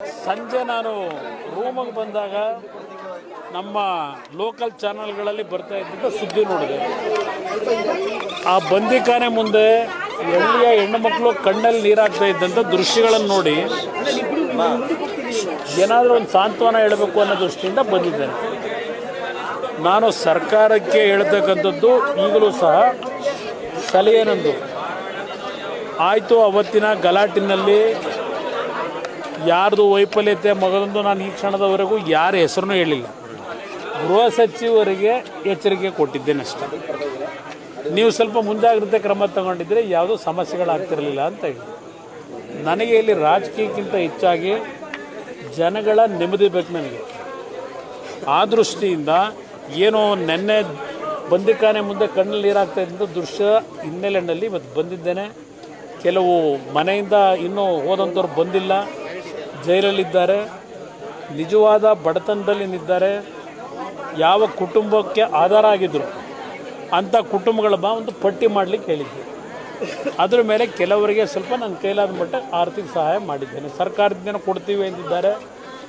ಸಂಜೆ ನಾನು ರೂಮಿಗೆ ಬಂದಾಗ ನಮ್ಮ ಲೋಕಲ್ ಚಾನಲ್ಗಳಲ್ಲಿ ಬರ್ತಾ ಇದ್ದಂಥ ಸುದ್ದಿ ನೋಡಿದೆ. ಆ ಬಂದಿಖಾನೆ ಮುಂದೆ ಎಲ್ಲಿಯ ಹೆಣ್ಣು ಮಕ್ಕಳು ಕಣ್ಣಲ್ಲಿ ನೀರಾಗ್ತಾ ಇದ್ದಂಥ ದೃಶ್ಯಗಳನ್ನು ನೋಡಿ ಏನಾದರೂ ಒಂದು ಸಾಂತ್ವನ ಹೇಳಬೇಕು ಅನ್ನೋ ದೃಷ್ಟಿಯಿಂದ ಬಂದಿದ್ದೇನೆ. ನಾನು ಸರ್ಕಾರಕ್ಕೆ ಹೇಳ್ತಕ್ಕಂಥದ್ದು ಈಗಲೂ ಸಹ ಸಲಹೆ ನಂದು. ಆಯಿತು ಅವತ್ತಿನ ಗಲಾಟಿನಲ್ಲಿ ಯಾರ್ದು ವೈಫಲ್ಯತೆ ಮೊದಲಂದು ನಾನು ಈ ಕ್ಷಣದವರೆಗೂ ಯಾರ ಹೆಸರನ್ನು ಹೇಳಿಲ್ಲ. ಗೃಹ ಸಚಿವರಿಗೆ ಎಚ್ಚರಿಕೆ ಕೊಟ್ಟಿದ್ದೇನೆ ಅಷ್ಟೇ. ನೀವು ಸ್ವಲ್ಪ ಮುಂಜಾಗ್ರತೆ ಕ್ರಮ ತಗೊಂಡಿದ್ರೆ ಯಾವುದೂ ಸಮಸ್ಯೆಗಳಾಗ್ತಿರಲಿಲ್ಲ ಅಂತ ಹೇಳಿ. ನನಗೆ ಇಲ್ಲಿ ರಾಜಕೀಯಕ್ಕಿಂತ ಹೆಚ್ಚಾಗಿ ಜನಗಳ ನೆಮ್ಮದಿ ಬೇಕು ನನಗೆ. ಆ ದೃಷ್ಟಿಯಿಂದ ಏನೋ ನೆನ್ನೆ ಬಂದಿಖಾನೆ ಮುಂದೆ ಕಣ್ಣಲ್ಲಿ ನೀರಾಗ್ತಾ ಇದ್ದ ದೃಶ್ಯ ಹಿನ್ನೆಲೆಯಲ್ಲಿ ಮತ್ತು ಬಂದಿದ್ದೇನೆ. ಕೆಲವು ಮನೆಯಿಂದ ಇನ್ನೂ ಹೋದಂಥವ್ರು ಬಂದಿಲ್ಲ. ಜೈಲಲ್ಲಿದ್ದಾರೆ, ನಿಜವಾದ ಬಡತನದಲ್ಲಿ ನಿಂತಿದ್ದಾರೆ, ಯಾವ ಕುಟುಂಬಕ್ಕೆ ಆಧಾರ ಆಗಿದ್ದರು ಅಂಥ ಕುಟುಂಬಗಳ ಬಾ ಒಂದು ಪಟ್ಟಿ ಮಾಡಲಿಕ್ಕೆ ಹೇಳಿದ್ದೆ. ಅದ್ರ ಮೇಲೆ ಕೆಲವರಿಗೆ ಸ್ವಲ್ಪ ನನ್ನ ಕೈಲಾದ ಮಟ್ಟ ಆರ್ಥಿಕ ಸಹಾಯ ಮಾಡಿದ್ದೇನೆ. ಸರ್ಕಾರದಿಂದ ಕೊಡ್ತೀವಿ ಎಂದಿದ್ದಾರೆ.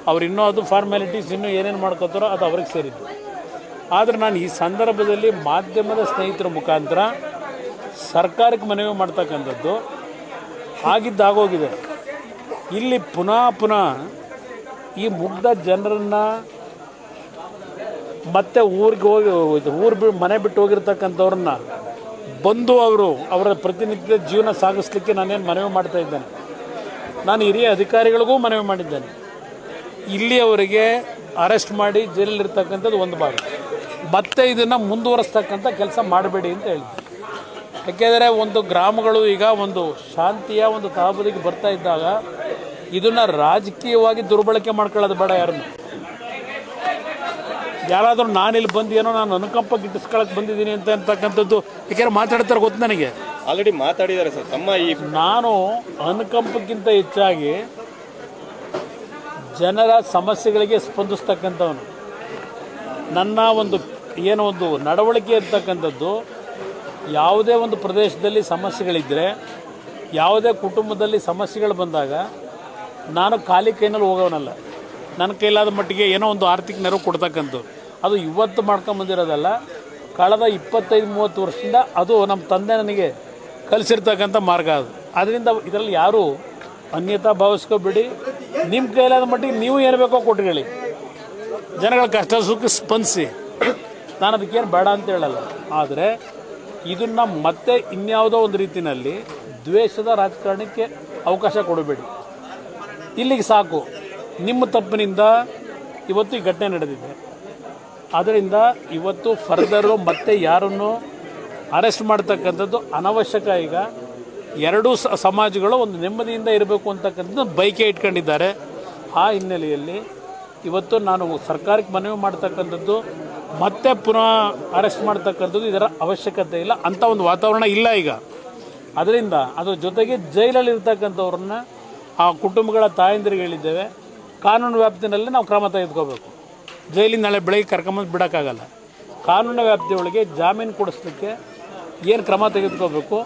ಅವ್ರು ಇನ್ನೂ ಅದು ಫಾರ್ಮ್ಯಾಲಿಟೀಸ್ ಇನ್ನೂ ಏನೇನು ಮಾಡ್ಕೋತಾರೋ ಅದು ಅವ್ರಿಗೆ ಸೇರಿದ್ದು. ಆದರೆ ನಾನು ಈ ಸಂದರ್ಭದಲ್ಲಿ ಮಾಧ್ಯಮದ ಸ್ನೇಹಿತರ ಮುಖಾಂತರ ಸರ್ಕಾರಕ್ಕೆ ಮನವಿ ಮಾಡ್ತಕ್ಕಂಥದ್ದು ಆಗಿದ್ದಾಗೋಗಿದೆ ಇಲ್ಲಿ ಪುನಃ ಪುನಃ ಈ ಮುಗ್ಧ ಜನರನ್ನು ಮತ್ತೆ ಊರಿಗೆ ಹೋಗಿ ಊರು ಬಿ ಮನೆ ಬಿಟ್ಟು ಹೋಗಿರ್ತಕ್ಕಂಥವ್ರನ್ನ ಬಂದು ಅವರು ಅವರ ಪ್ರತಿನಿತ್ಯ ಜೀವನ ಸಾಗಿಸ್ಲಿಕ್ಕೆ ನಾನೇನು ಮನವಿ ಮಾಡ್ತಾ ಇದ್ದೇನೆ. ನಾನು ಹಿರಿಯ ಅಧಿಕಾರಿಗಳಿಗೂ ಮನವಿ ಮಾಡಿದ್ದೇನೆ. ಇಲ್ಲಿ ಅವರಿಗೆ ಅರೆಸ್ಟ್ ಮಾಡಿ ಜೈಲಲ್ಲಿರ್ತಕ್ಕಂಥದ್ದು ಒಂದು ಭಾಗ. ಮತ್ತೆ ಇದನ್ನು ಮುಂದುವರಿಸ್ತಕ್ಕಂಥ ಕೆಲಸ ಮಾಡಬೇಡಿ ಅಂತ ಹೇಳಿದ್ದೆ. ಯಾಕೆಂದರೆ ಒಂದು ಗ್ರಾಮಗಳು ಈಗ ಒಂದು ಶಾಂತಿಯ ಒಂದು ತಹಬದಿಗೆ ಬರ್ತಾ ಇದ್ದಾಗ ಇದನ್ನು ರಾಜಕೀಯವಾಗಿ ದುರ್ಬಳಕೆ ಮಾಡ್ಕೊಳ್ಳೋದು ಬೇಡ ಯಾರನ್ನು. ಯಾರಾದರೂ ನಾನಿಲ್ಲಿ ಬಂದು ಏನೋ ನಾನು ಅನುಕಂಪ ಗಿಟ್ಟಿಸ್ಕೊಳಕ್ಕೆ ಬಂದಿದ್ದೀನಿ ಅಂತ ಅಂತಕ್ಕಂಥದ್ದು ಯಾಕೆಂದ್ರೆ ಮಾತಾಡ್ತಾರೆ ಗೊತ್ತು ನನಗೆ. ಆಲ್ರೆಡಿ ಮಾತಾಡಿದ್ದಾರೆ ಸರ್. ತಮ್ಮ ಈ ನಾನು ಅನುಕಂಪಕ್ಕಿಂತ ಹೆಚ್ಚಾಗಿ ಜನರ ಸಮಸ್ಯೆಗಳಿಗೆ ಸ್ಪಂದಿಸ್ತಕ್ಕಂಥವನು. ನನ್ನ ಒಂದು ಏನೋ ಒಂದು ನಡವಳಿಕೆ ಇರ್ತಕ್ಕಂಥದ್ದು ಯಾವುದೇ ಒಂದು ಪ್ರದೇಶದಲ್ಲಿ ಸಮಸ್ಯೆಗಳಿದ್ದರೆ ಯಾವುದೇ ಕುಟುಂಬದಲ್ಲಿ ಸಮಸ್ಯೆಗಳು ಬಂದಾಗ ನಾನು ಖಾಲಿ ಕೈನಲ್ಲಿ ಹೋಗೋನಲ್ಲ. ನನ್ನ ಕೈಲಾದ ಮಟ್ಟಿಗೆ ಏನೋ ಒಂದು ಆರ್ಥಿಕ ನೆರವು ಕೊಡ್ತಕ್ಕಂಥದ್ದು. ಅದು ಇವತ್ತು ಮಾಡ್ಕೊಂಬಂದಿರೋದಲ್ಲ ಕಳೆದ ಇಪ್ಪತ್ತೈದು, ಮೂವತ್ತು ವರ್ಷದಿಂದ ಅದು ನಮ್ಮ ತಂದೆ ನನಗೆ ಕಲಿಸಿರ್ತಕ್ಕಂಥ ಮಾರ್ಗ ಅದು. ಅದರಿಂದ ಇದರಲ್ಲಿ ಯಾರೂ ಅನ್ಯತಾ ಭಾವಿಸ್ಕೋಬೇಡಿ. ನಿಮ್ಮ ಕೈಲಾದ ಮಟ್ಟಿಗೆ ನೀವು ಏನು ಬೇಕೋ ಕೊಟ್ಕೊಳ್ಳಿ ಜನಗಳ ಕಷ್ಟ ಸುಖ ಸ್ಪಂದಿಸಿ. ನಾನು ಅದಕ್ಕೇನು ಬೇಡ ಅಂತ ಹೇಳಲ್ಲ. ಆದರೆ ಇದನ್ನು ಮತ್ತೆ ಇನ್ಯಾವುದೋ ಒಂದು ರೀತಿಯಲ್ಲಿ ದ್ವೇಷದ ರಾಜಕಾರಣಕ್ಕೆ ಅವಕಾಶ ಕೊಡಬೇಡಿ. ಇಲ್ಲಿಗೆ ಸಾಕು. ನಿಮ್ಮ ತಪ್ಪಿನಿಂದ ಇವತ್ತು ಈ ಘಟನೆ ನಡೆದಿದೆ. ಆದ್ದರಿಂದ ಇವತ್ತು ಫರ್ದರು ಮತ್ತೆ ಯಾರನ್ನು ಅರೆಸ್ಟ್ ಮಾಡ್ತಕ್ಕಂಥದ್ದು ಅನವಶ್ಯಕ. ಈಗ ಎರಡೂ ಸಮಾಜಗಳು ಒಂದು ನೆಮ್ಮದಿಯಿಂದ ಇರಬೇಕು ಅಂತಕ್ಕಂಥದ್ದು ಬೈಕೆ ಇಟ್ಕೊಂಡಿದ್ದಾರೆ. ಆ ಹಿನ್ನೆಲೆಯಲ್ಲಿ ಇವತ್ತು ನಾನು ಸರ್ಕಾರಕ್ಕೆ ಮನವಿ ಮಾಡ್ತಕ್ಕಂಥದ್ದು ಮತ್ತೆ ಪುನಃ ಅರೆಸ್ಟ್ ಮಾಡ್ತಕ್ಕಂಥದ್ದು ಇದರ ಅವಶ್ಯಕತೆ ಇಲ್ಲ ಅಂಥ ಒಂದು ವಾತಾವರಣ ಇಲ್ಲ ಈಗ. ಅದರಿಂದ ಅದರ ಜೊತೆಗೆ ಜೈಲಲ್ಲಿ ಇರ್ತಕ್ಕಂಥವ್ರನ್ನ ಆ ಕುಟುಂಬಗಳ ತಾಯಂದಿರಿಗೆ ಹೇಳಿದ್ದೇವೆ ಕಾನೂನು ವ್ಯಾಪ್ತಿನಲ್ಲಿ ನಾವು ಕ್ರಮ ತೆಗೆದುಕೋಬೇಕು. ಜೈಲಿಂದ ನಾಳೆ ಬೆಳಗ್ಗೆ ಕರ್ಕೊಂಬಂದು ಬಿಡೋಕ್ಕಾಗಲ್ಲ. ಕಾನೂನು ವ್ಯಾಪ್ತಿಯೊಳಗೆ ಜಾಮೀನು ಕೊಡಿಸ್ಲಿಕ್ಕೆ ಏನು ಕ್ರಮ ತೆಗೆದುಕೋಬೇಕು?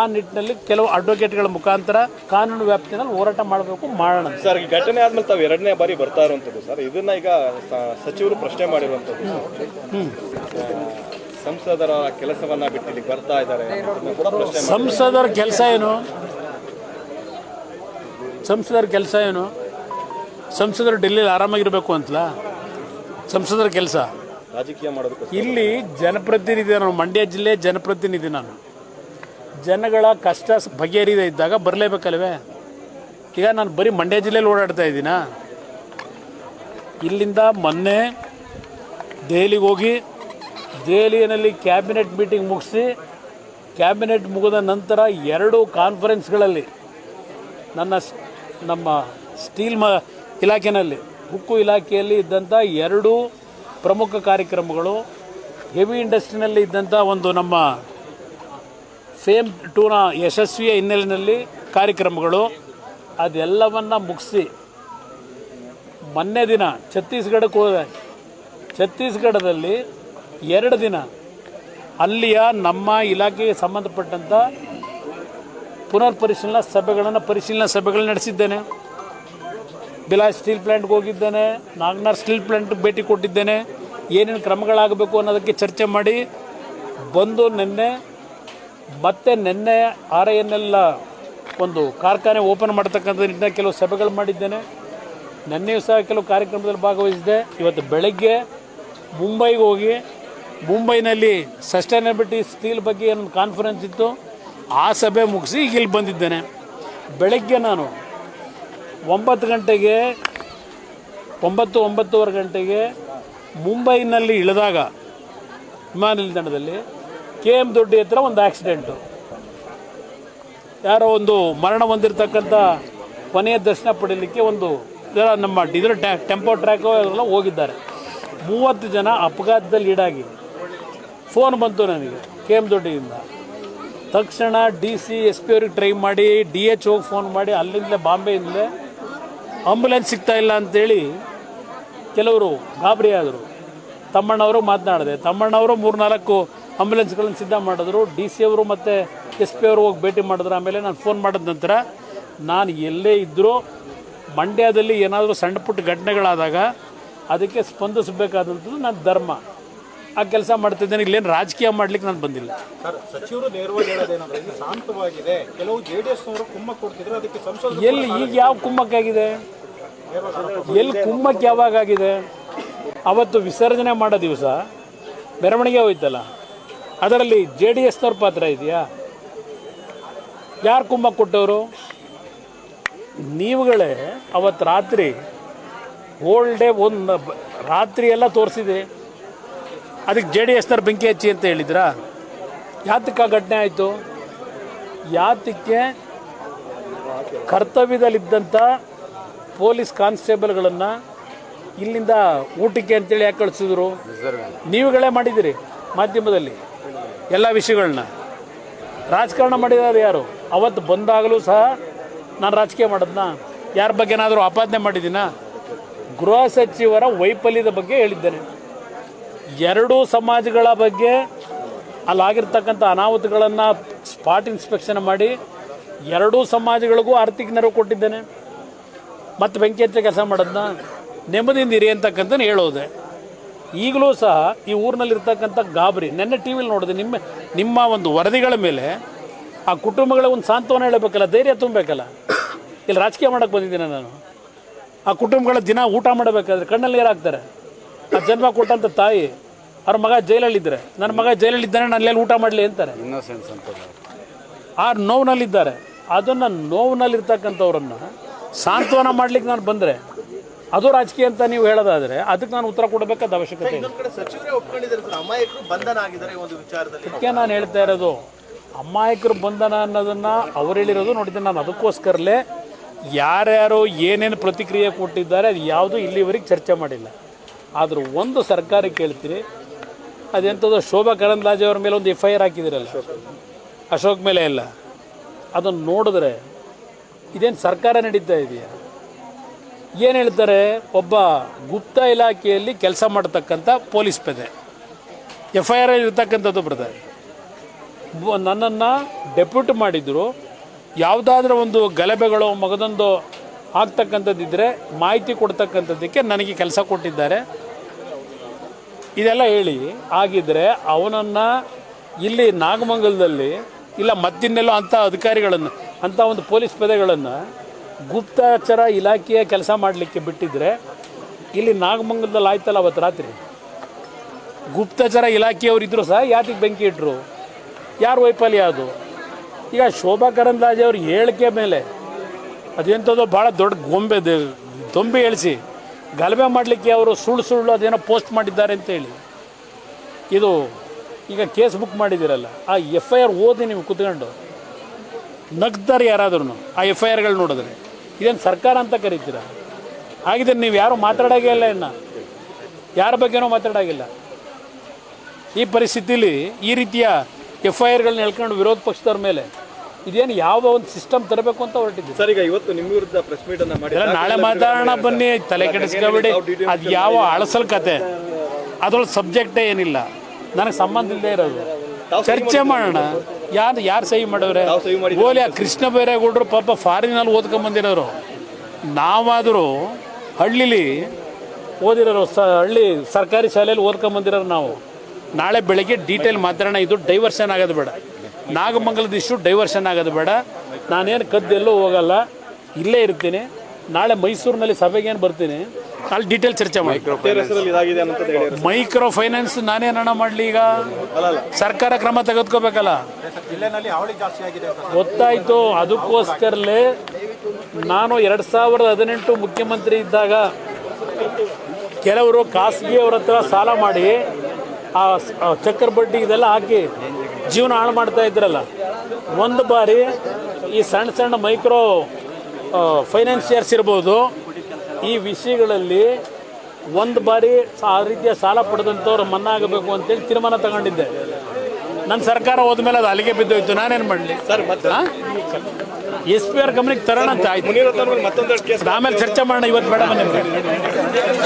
ಆ ನಿಟ್ಟಿನಲ್ಲಿ ಕೆಲವು ಅಡ್ವೊಕೇಟ್ಗಳ ಮುಖಾಂತರ ಕಾನೂನು ವ್ಯಾಪ್ತಿನಲ್ಲಿ ಹೋರಾಟ ಮಾಡಬೇಕು ಮಾಡೋಣ. ಸರ್ ಈ ಘಟನೆ ಆದ್ಮೇಲೆ ತಾವು ಎರಡನೇ ಬಾರಿ ಬರ್ತಾ ಇರುವಂಥದ್ದು ಸರ್. ಇದನ್ನ ಈಗ ಸಚಿವರು ಪ್ರಶ್ನೆ ಮಾಡಿರುವಂಥದ್ದು. ಸಂಸದರ ಕೆಲಸವನ್ನ ಬಿಟ್ಟು ಇಲ್ಲಿಗೆ ಬರ್ತಾ ಇದ್ದಾರೆ ಸಂಸದರ ಕೆಲಸ ಏನು? ಸಂಸದರ ಕೆಲಸ ಏನು? ಸಂಸದರು ಡೆಲ್ಲಿಲಿ ಆರಾಮಾಗಿರಬೇಕು ಅಂತಲ್ಲ? ಸಂಸದರ ಕೆಲಸ? ರಾಜಕೀಯ ಮಾಡೋದು ಇಲ್ಲಿ ಜನಪ್ರತಿನಿಧಿ ನಾನು ಮಂಡ್ಯ ಜಿಲ್ಲೆ ಜನಪ್ರತಿನಿಧಿ ನಾನು. ಜನಗಳ ಕಷ್ಟ ಬಗೆಹರಿದ ಇದ್ದಾಗ ಬರಲೇಬೇಕಲ್ವೇ? ಈಗ ನಾನು ಬರೀ ಮಂಡ್ಯ ಜಿಲ್ಲೆಯಲ್ಲಿ ಓಡಾಡ್ತಾ ಇದ್ದೀನಾ? ಇಲ್ಲಿಂದ ಮೊನ್ನೆ ದೆಹಲಿಗೆ ಹೋಗಿ ದೆಹಲಿಯಲ್ಲಿ ಕ್ಯಾಬಿನೆಟ್ ಮೀಟಿಂಗ್ ಮುಗಿಸಿ ಕ್ಯಾಬಿನೆಟ್ ಮುಗಿದ ನಂತರ ಎರಡು ಕಾನ್ಫರೆನ್ಸ್ಗಳಲ್ಲಿ ನನ್ನ ನಮ್ಮ ಸ್ಟೀಲ್ ಮ ಇಲಾಖೆಯಲ್ಲಿ ಉಕ್ಕು ಇಲಾಖೆಯಲ್ಲಿ ಇದ್ದಂಥ ಎರಡು ಪ್ರಮುಖ ಕಾರ್ಯಕ್ರಮಗಳು, ಹೆವಿ ಇಂಡಸ್ಟ್ರಿನಲ್ಲಿ ಇದ್ದಂಥ ಒಂದು ನಮ್ಮ ಫೇಮ್ ಟೂನ ಯಶಸ್ವಿಯ ಹಿನ್ನೆಲೆಯಲ್ಲಿ ಕಾರ್ಯಕ್ರಮಗಳು. ಅದೆಲ್ಲವನ್ನು ಮುಗಿಸಿ ಮೊನ್ನೆ ದಿನ ಛತ್ತೀಸ್ಗಢಕ್ಕೆ ಹೋದೆ ಛತ್ತೀಸ್ಗಢದಲ್ಲಿ ಎರಡು ದಿನ ಅಲ್ಲಿಯ ನಮ್ಮ ಇಲಾಖೆಗೆ ಸಂಬಂಧಪಟ್ಟಂಥ ಪುನರ್ ಪರಿಶೀಲನಾ ಸಭೆಗಳನ್ನು ಪರಿಶೀಲನಾ ಸಭೆಗಳು ನಡೆಸಿದ್ದೇನೆ. ಬಿಲಾಸ್ ಸ್ಟೀಲ್ ಪ್ಲ್ಯಾಂಟ್ಗೆ ಹೋಗಿದ್ದೇನೆ, ನಾಗ್ನಾರ್ ಸ್ಟೀಲ್ ಪ್ಲ್ಯಾಂಟ್ಗೆ ಭೇಟಿ ಕೊಟ್ಟಿದ್ದೇನೆ. ಏನೇನು ಕ್ರಮಗಳಾಗಬೇಕು ಅನ್ನೋದಕ್ಕೆ ಚರ್ಚೆ ಮಾಡಿ, ಬಂದು ನಿನ್ನೆ, ಮತ್ತೆ ನಿನ್ನೆ ಆರ್ ಐ ಎನ್ ಎಲ್ ಒಂದು ಕಾರ್ಖಾನೆ ಓಪನ್ ಮಾಡ್ತಕ್ಕಂಥ ನಿಟ್ಟಿನ ಕೆಲವು ಸಭೆಗಳು ಮಾಡಿದ್ದೇನೆ. ನಿನ್ನೆಯೂ ಸಹ ಕೆಲವು ಕಾರ್ಯಕ್ರಮದಲ್ಲಿ ಭಾಗವಹಿಸಿದೆ ಇವತ್ತು ಬೆಳಗ್ಗೆ ಮುಂಬೈಗೆ ಹೋಗಿ, ಮುಂಬೈನಲ್ಲಿ ಸಸ್ಟೈನಬಿಲಿಟಿ ಸ್ಟೀಲ್ ಬಗ್ಗೆ ಏನೊಂದು ಕಾನ್ಫರೆನ್ಸ್ ಇತ್ತು. ಆ ಸಭೆ ಮುಗಿಸಿ ಈಗ ಇಲ್ಲಿ ಬಂದಿದ್ದೇನೆ. ಬೆಳಗ್ಗೆ ನಾನು ಒಂಬತ್ತು ಗಂಟೆಗೆ, ಒಂಬತ್ತು, ಒಂಬತ್ತುವರೆ ಗಂಟೆಗೆ ಮುಂಬೈನಲ್ಲಿ ಇಳಿದಾಗ ವಿಮಾನ ನಿಲ್ದಾಣದಲ್ಲಿ ಕೆ ಎಂ ದೊಡ್ಡಿ ಹತ್ರ ಒಂದು ಆಕ್ಸಿಡೆಂಟು ಯಾರೋ ಒಂದು ಮರಣ ಹೊಂದಿರತಕ್ಕಂಥ ಕೊನೆಯ ದರ್ಶನ ಪಡೀಲಿಕ್ಕೆ ಒಂದು ನಮ್ಮ ಇದ್ರ ಟ್ಯಾ, ಟೆಂಪೋ ಟ್ರ್ಯಾಕ್ ಎಲ್ಲ ಹೋಗಿದ್ದಾರೆ. ಮೂವತ್ತು ಜನ ಅಪಘಾತದಲ್ಲಿ ಈಡಾಗಿ. ಫೋನ್ ಬಂತು ನನಗೆ ಕೆ ಎಂ ದೊಡ್ಡಿಯಿಂದ. ತಕ್ಷಣ ಡಿ ಸಿ ಎಸ್ ಪಿ ಅವ್ರಿಗೆ ಟ್ರೈ ಮಾಡಿ ಡಿ ಎಚ್ ಹೋಗಿ ಫೋನ್ ಮಾಡಿ, ಅಲ್ಲಿಂದಲೇ ಬಾಂಬೆಯಿಂದಲೇ ಆಂಬುಲೆನ್ಸ್ ಸಿಗ್ತಾ ಇಲ್ಲ ಅಂತೇಳಿ ಕೆಲವರು ಗಾಬರಿ ಆದರು. ತಮ್ಮಣ್ಣವರು ಮಾತನಾಡಿದೆ. ತಮ್ಮಣ್ಣವರು ಮೂರ್ನಾಲ್ಕು ಆಂಬುಲೆನ್ಸ್ಗಳನ್ನು ಸಿದ್ಧ ಮಾಡಿದ್ರು. ಡಿ ಸಿ ಅವರು ಮತ್ತು ಎಸ್ ಪಿ ಅವರು ಹೋಗಿ ಭೇಟಿ ಮಾಡಿದ್ರು. ಆಮೇಲೆ ನಾನು ಫೋನ್ ಮಾಡಿದ ನಂತರ ನಾನು ಎಲ್ಲೇ ಇದ್ದರೂ ಮಂಡ್ಯದಲ್ಲಿ ಏನಾದರೂ ಸಣ್ಣ ಪುಟ್ಟ ಘಟನೆಗಳಾದಾಗ ಅದಕ್ಕೆ ಸ್ಪಂದಿಸಬೇಕಾದಂಥದ್ದು ನನ್ನ ಧರ್ಮ. ಆ ಕೆಲಸ ಮಾಡ್ತಿದ್ದೇನೆ. ಇಲ್ಲೇನು ರಾಜಕೀಯ ಮಾಡ್ಲಿಕ್ಕೆ ನಾನು ಬಂದಿಲ್ಲ. ಸರ್ ಸಚಿವರು ನೇರವಾಗಿ ಹೇಳೋದೇನಂದ್ರೆ ಇದು ಶಾಂತವಾಗಿದೆ. ಕೆಲವು ಜೆ ಡಿ ಎಸ್ನವರು ಕುಮ್ಮ ಕೊಡ್ತಿದ್ರೆ. ಅದಕ್ಕೆ ಸಂಸದರು ಎಲ್ಲಿ ಈಗ ಯಾವ ಕುಮ್ಮಕ್ಕಾಗಿದೆ ಎಲ್ಲಿ ಕುಮ್ಮಕ್ಕೆ ಯಾವಾಗ ಆಗಿದೆ? ಅವತ್ತು ವಿಸರ್ಜನೆ ಮಾಡೋ ದಿವಸ ಮೆರವಣಿಗೆ ಹೋಯ್ತಲ್ಲ ಅದರಲ್ಲಿ ಜೆ ಡಿ ಎಸ್ನವ್ರ ಪಾತ್ರ ಇದೆಯಾ? ಯಾರು ಕುಮ್ಮಕ್ಕೆ ಕೊಟ್ಟವರು? ನೀವುಗಳೇ ಅವತ್ತು ರಾತ್ರಿ ಓಲ್ಡ್ ಡೇ ಒಂದು ರಾತ್ರಿ ಎಲ್ಲ ತೋರಿಸಿದೆ. ಅದಕ್ಕೆ ಜೆ ಡಿ ಎಸ್ನವ್ರು ಬೆಂಕಿ ಹಚ್ಚಿ ಅಂತ ಹೇಳಿದ್ರಾ? ಯಾತಕ್ಕೆ ಘಟನೆ ಆಯಿತು? ಯಾತಕ್ಕೆ ಕರ್ತವ್ಯದಲ್ಲಿದ್ದಂಥ ಪೊಲೀಸ್ ಕಾನ್ಸ್ಟೇಬಲ್ಗಳನ್ನು ಇಲ್ಲಿಂದ ಊಟಕ್ಕೆ ಅಂತೇಳಿ ಯಾಕೆ ಕಳಿಸಿದ್ರು? ನೀವುಗಳೇ ಮಾಡಿದಿರಿ ಮಾಧ್ಯಮದಲ್ಲಿ ಎಲ್ಲ ವಿಷಯಗಳನ್ನ. ರಾಜಕಾರಣ ಮಾಡಿದ್ದಾರೆ ಯಾರು? ಅವತ್ತು ಬಂದಾಗಲೂ ಸಹ ನಾನು ರಾಜಕೀಯ ಮಾಡೋದನ್ನ ಯಾರ ಬಗ್ಗೆ ಏನಾದರೂ ಆಪಾದನೆ ಮಾಡಿದ್ದೀನಾ? ಗೃಹ ಸಚಿವರ ವೈಫಲ್ಯದ ಬಗ್ಗೆ ಹೇಳಿದ್ದೇನೆ. ಎರಡೂ ಸಮಾಜಗಳ ಬಗ್ಗೆ ಅಲ್ಲಾಗಿರ್ತಕ್ಕಂಥ ಅನಾಹುತಗಳನ್ನು ಸ್ಪಾಟ್ ಇನ್ಸ್ಪೆಕ್ಷನ್ ಮಾಡಿ ಎರಡೂ ಸಮಾಜಗಳಿಗೂ ಆರ್ಥಿಕ ನೆರವು ಕೊಟ್ಟಿದ್ದೇನೆ. ಮತ್ತು ಬೆಂಕಿ ಹಚ್ಚ ಕೆಲಸ ಮಾಡೋದನ್ನ ನೆಮ್ಮದಿಯಿಂದ ಇರಿ ಅಂತಕ್ಕಂಥ ಹೇಳೋದೆ. ಈಗಲೂ ಸಹ ಈ ಊರಿನಲ್ಲಿರ್ತಕ್ಕಂಥ ಗಾಬರಿ, ನೆನ್ನೆ ಟಿ ವಿಲಿ ನೋಡಿದೆ, ನಿಮ್ಮ ನಿಮ್ಮ ಒಂದು ವರದಿಗಳ ಮೇಲೆ ಆ ಕುಟುಂಬಗಳ ಒಂದು ಸಾಂತ್ವನ ಹೇಳಬೇಕಲ್ಲ, ಧೈರ್ಯ ತುಂಬಬೇಕಲ್ಲ? ಇಲ್ಲಿ ರಾಜಕೀಯ ಮಾಡೋಕ್ಕೆ ಬಂದಿದ್ದೀನಿ ನಾನು. ಆ ಕುಟುಂಬಗಳ ದಿನ ಊಟ ಮಾಡಬೇಕಾದ್ರೆ ಕಣ್ಣಲ್ಲಿ ನೀರಾಗ್ತಾರೆ ಆ ಜನ್ಮ ಕೊಟ್ಟಂಥ ತಾಯಿ ಅವ್ರ ಮಗ ಜೈಲಲ್ಲಿದ್ದರೆ ನನ್ನ ಮಗ ಜೈಲಲ್ಲಿದ್ದಾನೆ ನಾನು ಅಲ್ಲಿ ಊಟ ಮಾಡಲಿ ಅಂತಾರೆ. ಆ ನೋವಿನಲ್ಲಿದ್ದಾರೆ. ಅದನ್ನು ನೋವಿನಲ್ಲಿರ್ತಕ್ಕಂಥವ್ರನ್ನ ಸಾಂತ್ವನ ಮಾಡ್ಲಿಕ್ಕೆ ನಾನು ಬಂದರೆ ಅದು ರಾಜಕೀಯ ಅಂತ ನೀವು ಹೇಳೋದಾದರೆ ಅದಕ್ಕೆ ನಾನು ಉತ್ತರ ಕೊಡಬೇಕಾದ ಅವಶ್ಯಕತೆ ಇದೆ ಇನ್ನೊಂದ್ ಕಡೆ ಸಚಿವರೇ ಒಪ್ಕೊಂಡಿದ್ದಾರೆ ಸರ್ ಅಮಾಯಕರು ಬಂಧನ ಆಗಿದ್ದಾರೆ ಈ ಒಂದು ವಿಚಾರದಲ್ಲಿ. ಅದಕ್ಕೆ ನಾನು ಹೇಳ್ತಾ ಇರೋದು ಅಮಾಯಕರು ಬಂಧನ ಅನ್ನೋದನ್ನು ಅವ್ರು ಹೇಳಿರೋದು ನೋಡಿದ್ದೆ ನಾನು ಅದಕ್ಕೋಸ್ಕರಲೇ ಯಾರ್ಯಾರು ಏನೇನು ಪ್ರತಿಕ್ರಿಯೆ ಕೊಟ್ಟಿದ್ದಾರೆ ಅದು ಯಾವುದು ಇಲ್ಲಿವರೆಗೆ ಚರ್ಚೆ ಮಾಡಿಲ್ಲ. ಆದರೂ ಒಂದು ಸರ್ಕಾರ ಕೇಳ್ತೀರಿ ಅದೆಂಥದ್ದು ಶೋಭಾ ಕರಂದ್ಲಾಜೆ ಅವ್ರ ಮೇಲೆ ಒಂದು ಎಫ್ ಐ ಆರ್ ಹಾಕಿದಿರಲ್ಲ. ಅಶೋಕ್ ಮೇಲೆ ಎಲ್ಲ ಅದನ್ನು ನೋಡಿದ್ರೆ ಇದೇನು ಸರ್ಕಾರ ನಡೀತಾ ಇದೆಯಾ? ಏನು ಹೇಳ್ತಾರೆ, ಒಬ್ಬ ಗುಪ್ತ ಇಲಾಖೆಯಲ್ಲಿ ಕೆಲಸ ಮಾಡ್ತಕ್ಕಂಥ ಪೊಲೀಸ್ ಪೇದೆ. ಎಫ್ ಐ ಆರ್ ಇರ್ತಕ್ಕಂಥದ್ದು ಬರ್ತಾರೆ ನನ್ನನ್ನು ಡೆಪ್ಯೂಟ್ ಮಾಡಿದ್ರು, ಯಾವುದಾದ್ರೂ ಒಂದು ಗಲಭೆಗಳು, ಮಗದೊಂದು ಆಗ್ತಕ್ಕಂಥದ್ದಿದ್ದರೆ ಮಾಹಿತಿ ಕೊಡ್ತಕ್ಕಂಥದ್ದಕ್ಕೆ ನನಗೆ ಕೆಲಸ ಕೊಟ್ಟಿದ್ದಾರೆ. ಇದೆಲ್ಲ ಹೇಳಿ ಆಗಿದ್ದರೆ ಅವನನ್ನು ಇಲ್ಲಿ ನಾಗಮಂಗಲದಲ್ಲಿ ಇಲ್ಲ ಮತ್ತಿನ್ನೆಲ್ಲೋ ಅಂಥ ಅಧಿಕಾರಿಗಳನ್ನು, ಅಂಥ ಒಂದು ಪೊಲೀಸ್ ಪದಗಳನ್ನು ಗುಪ್ತಚರ ಇಲಾಖೆಯ ಕೆಲಸ ಮಾಡಲಿಕ್ಕೆ ಬಿಟ್ಟಿದ್ರೆ ಇಲ್ಲಿ ನಾಗಮಂಗಲದಲ್ಲಿ ಆಯ್ತಲ್ಲ ಅವತ್ತು ರಾತ್ರಿ? ಗುಪ್ತಚರ ಇಲಾಖೆಯವರು ಇದ್ದರೂ ಸಹ ಯಾತಿಗೆ ಬೆಂಕಿ ಇಟ್ಟರು ಯಾರು ವೈಫಲ್ಯ ಅದು? ಈಗ ಶೋಭಾ ಕರಂದ್ಲಾಜೆ ಅವ್ರ ಹೇಳಿಕೆ ಮೇಲೆ ಅದೆಂಥದ್ದು ಭಾಳ ದೊಡ್ಡ ಗೊಂಬೆ ದೊಂಬಿ ಎಳಿಸಿ ಗಲಭೆ ಮಾಡಲಿಕ್ಕೆ ಅವರು ಸುಳ್ಳು ಸುಳ್ಳು ಅದೇನೋ ಪೋಸ್ಟ್ ಮಾಡಿದ್ದಾರೆ ಅಂತೇಳಿ ಇದು ಈಗ ಕೇಸ್ ಬುಕ್ ಮಾಡಿದ್ದೀರಲ್ಲ, ಆ ಎಫ್ ಐ ಆರ್ ಓದಿ ನೀವು ಕುತ್ಕೊಂಡು ನಗ್ತಾರೆ ಯಾರಾದ್ರೂ ಆ ಎಫ್ ಐ ಆರ್ಗಳು ನೋಡಿದ್ರೆ. ಇದೇನು ಸರ್ಕಾರ ಅಂತ ಕರಿತೀರ? ಹಾಗಿದ್ರೆ ನೀವು ಯಾರು ಮಾತಾಡೋಂಗೇ ಇಲ್ಲ ಇನ್ನು? ಯಾರ ಬಗ್ಗೆನೂ ಮಾತಾಡೋಂಗಿಲ್ಲ ಈ ಪರಿಸ್ಥಿತಿಲಿ ಈ ರೀತಿಯ ಎಫ್ ಐ ಆರ್ಗಳನ್ನ ಹೇಳ್ಕೊಂಡು ವಿರೋಧ ಪಕ್ಷದವ್ರ ಮೇಲೆ ಇದೇನು ಯಾವ ಒಂದು ಸಿಸ್ಟಮ್ ತರಬೇಕು ಅಂತ ಹೊರಟಿದ್ದೀವಿ. ಸರ್ ಈಗ ಇವತ್ತು ನಿಮ್ಮ ವಿರುದ್ಧ ಪ್ರೆಸ್ ಮೀಟ್ ಅನ್ನ ಮಾಡಿ ನಾಳೆ ಮಾತಾಡೋಣ ಬನ್ನಿ ತಲೆ ಕೆಡಿಸ್ಕೊಬೇಡಿ ಅದು ಯಾವ ಅಳಸಲ್ ಕತೆ ಅದ್ರೊಳಗೆ ಸಬ್ಜೆಕ್ಟೇ ಏನಿಲ್ಲ. ನನಗೆ ಸಂಬಂಧ ಇಲ್ಲದೆ ಇರೋದು. ಚರ್ಚೆ ಮಾಡೋಣ. ಯಾರು ಯಾರು ಸಹಿ ಮಾಡಿದ್ದೀರಾ? ಓಲಿ ಆ ಕೃಷ್ಣ ಬೈರೇಗೌಡರು ಪಾಪ ಫಾರಿನಲ್ಲಿ ಓದ್ಕೊಂಬಂದಿರೋರು ನಾವಾದರೂ ಹಳ್ಳಿಲಿ ಓದಿರೋರು ಸ ಹಳ್ಳಿ ಸರ್ಕಾರಿ ಶಾಲೆಯಲ್ಲಿ ಓದ್ಕೊಂಬಂದಿರೋರು ನಾವು. ನಾಳೆ ಬೆಳಗ್ಗೆ ಡೀಟೇಲ್ ಮಾತಾಡೋಣ. ಇದು ಡೈವರ್ಷನ್ ಆಗೋದು ಬೇಡ. ನಾಗಮಂಗಲದ ಇಶ್ಯೂ ಡೈವರ್ಷನ್ ಆಗೋದು ಬೇಡ. ನಾನೇನು ಕದ್ದೆಲ್ಲೂ ಹೋಗಲ್ಲ. ಇಲ್ಲೇ ಇರ್ತೀನಿ. ನಾಳೆ ಮೈಸೂರಿನಲ್ಲಿ ಸಭೆಗೇನು ಬರ್ತೀನಿ. ಅಲ್ಲಿ ಡೀಟೇಲ್ ಚರ್ಚೆ ಮಾಡಿ. ಮೈಕ್ರೋ ಫೈನಾನ್ಸ್ ನಾನೇನು ಹಣ ಮಾಡಲಿ ಈಗ? ಸರ್ಕಾರ ಕ್ರಮ ತೆಗೆದುಕೋಬೇಕಲ್ಲ? ಸರ್ ಜಿಲ್ಲೆನಲ್ಲಿ ಹಾವಳಿ ಜಾಸ್ತಿ ಆಗಿದೆ ಅಂತ ಗೊತ್ತಾಯಿತು. ಅದಕ್ಕೋಸ್ಕರಲೇ ನಾನು ಎರಡು ಸಾವಿರದ ಹದಿನೆಂಟು ಮುಖ್ಯಮಂತ್ರಿ ಇದ್ದಾಗ ಕೆಲವರು ಖಾಸಗಿಯವ್ರ ಹತ್ರ ಸಾಲ ಮಾಡಿ ಆ ಸ್- ಆ ಚಕ್ರ ಬಡ್ಡಿ ಇದೆಲ್ಲ ಹಾಕಿ ಜೀವನ ಹಾಳು ಮಾಡ್ತಾ ಇದ್ರಲ್ಲ. ಒಂದು ಬಾರಿ ಈ ಸಣ್ಣ ಸಣ್ಣ ಮೈಕ್ರೋ ಫೈನಾನ್ಸಿಯರ್ಸ್ ಇರ್ಬೋದು ಈ ವಿಷಯಗಳಲ್ಲಿ ಒಂದು ಬಾರಿ ಆ ರೀತಿಯ ಸಾಲ ಪಡೆದಂಥವ್ರು ಮನ್ನಾ ಆಗಬೇಕು ಅಂತೇಳಿ ತೀರ್ಮಾನ ತಗೊಂಡಿದ್ದೆ. ನನ್ನ ಸರ್ಕಾರ ಹೋದ್ಮೇಲೆ ಅದು ಅಲ್ಲಿಗೆ ಬಿದ್ದೋಯ್ತು. ನಾನೇನು ಮಾಡಲಿ? ಸರ್ ಮತ್ತೆ? ಎಸ್ ಪಿ ಆರ್ ಗಮನಕ್ಕೆ ತರೋಣ ಅಂತ ಆಯ್ತು ಆಮೇಲೆ ಚರ್ಚೆ ಮಾಡೋಣ ಇವತ್ತು ಬೇಡ